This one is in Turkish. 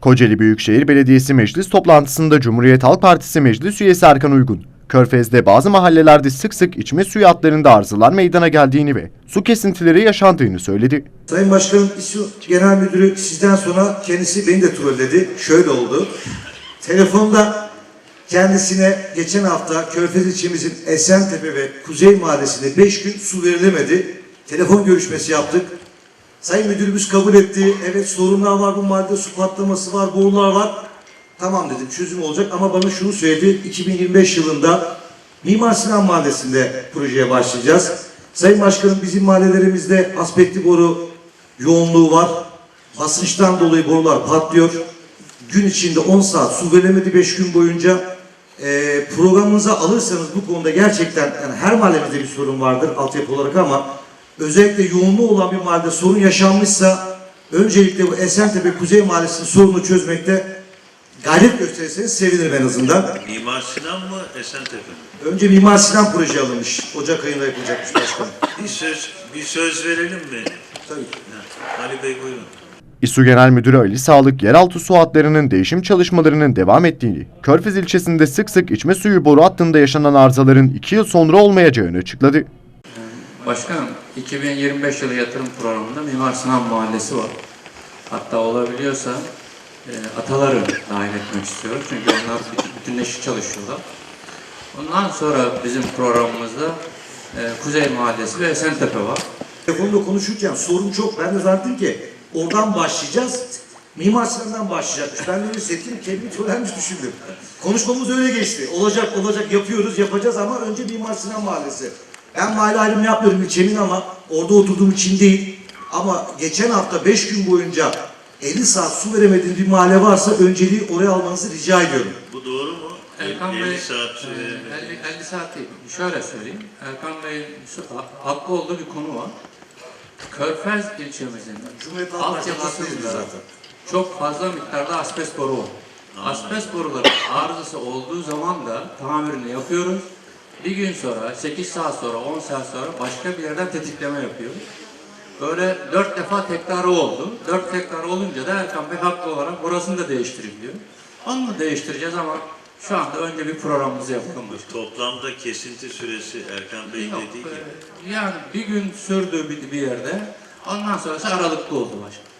Kocaeli Büyükşehir Belediyesi Meclis toplantısında Cumhuriyet Halk Partisi Meclis üyesi Erkan Uygun, Körfez'de bazı mahallelerde sık sık içme suyu hatlarında arızalar meydana geldiğini ve su kesintileri yaşandığını söyledi. Sayın Başkanım İSU Genel Müdürü sizden sonra kendisi beni de trolledi. Şöyle oldu. Telefonda kendisine geçen hafta Körfez ilçemizin Esentepe ve Kuzey Mahallesi'nde 5 gün su verilemedi. Telefon görüşmesi yaptık. Sayın Müdürümüz kabul etti. Evet sorunlar var bu mahallede su patlaması var, borular var. Tamam dedim çözüm olacak ama bana şunu söyledi. 2025 yılında Mimar Sinan Mahallesi'nde projeye başlayacağız. Sayın Başkanım bizim mahallelerimizde aspekti boru yoğunluğu var. Basınçtan dolayı borular patlıyor. Gün içinde 10 saat su verilemedi 5 gün boyunca. Ee, programınıza alırsanız bu konuda gerçekten yani her mahallemizde bir sorun vardır altyapı olarak ama özellikle yoğunluğu olan bir mahallede sorun yaşanmışsa öncelikle bu Esentepe Kuzey Mahallesi'nin sorununu çözmekte gayret gösterirseniz sevinirim en azından. Mimar Sinan mı Esentepe mi? Önce Mimar Sinan proje alınmış. Ocak ayında yapılacakmış başkanım. Bir söz bir söz verelim mi? Tabii. Ha, Ali Bey buyurun. İSU Genel Müdürü Ali Sağlık, yeraltı su hatlarının değişim çalışmalarının devam ettiğini, Körfez ilçesinde sık sık içme suyu boru hattında yaşanan arızaların 2 yıl sonra olmayacağını açıkladı. Başkanım, 2025 yılı yatırım programında Mimar Sinan Mahallesi var. Hatta olabiliyorsa e, ataları dahil etmek istiyoruz. Çünkü onlar bütün- bütünleşik çalışıyorlar. Ondan sonra bizim programımızda e, Kuzey Mahallesi ve Esentepe var. Telefonda konuşurken sorun çok. Ben de zannettim ki oradan başlayacağız. Mimar Sinan'dan başlayacakmış. Ben de öyle hissettim. Kendimi trollenmiş düşündüm. Konuşmamız öyle geçti. Olacak olacak yapıyoruz yapacağız ama önce Mimar Sinan Mahallesi. Ben mahalle ayrımı yapmıyorum ilçemin ama orada oturduğum için değil. Ama geçen hafta 5 gün boyunca 50 saat su veremediğim bir mahalle varsa önceliği oraya almanızı rica ediyorum. Bu doğru mu? Erkan 50 Bey, saat süre. e, 50, 50 saat değil. Şöyle söyleyeyim. Erkan Bey'in su- ha- haklı olduğu bir konu var. Körfez ilçemizin altyapısında zaten. çok fazla miktarda asbest boru var. Asbest boruların arızası olduğu zaman da tamirini yapıyoruz. Bir gün sonra, 8 saat sonra, 10 saat sonra başka bir yerden tetikleme yapıyoruz. Böyle dört defa tekrarı oldu. Dört tekrar olunca da Erkan Bey haklı olarak burasını da değiştirin diyor. Onu da değiştireceğiz ama şu anda önce bir programımızı yapalım. Toplamda kesinti süresi Erkan Bey Yok, dedi ki e, yani bir gün sürdü bir, bir yerde. Ondan sonrası aralıklı oldu başkanım.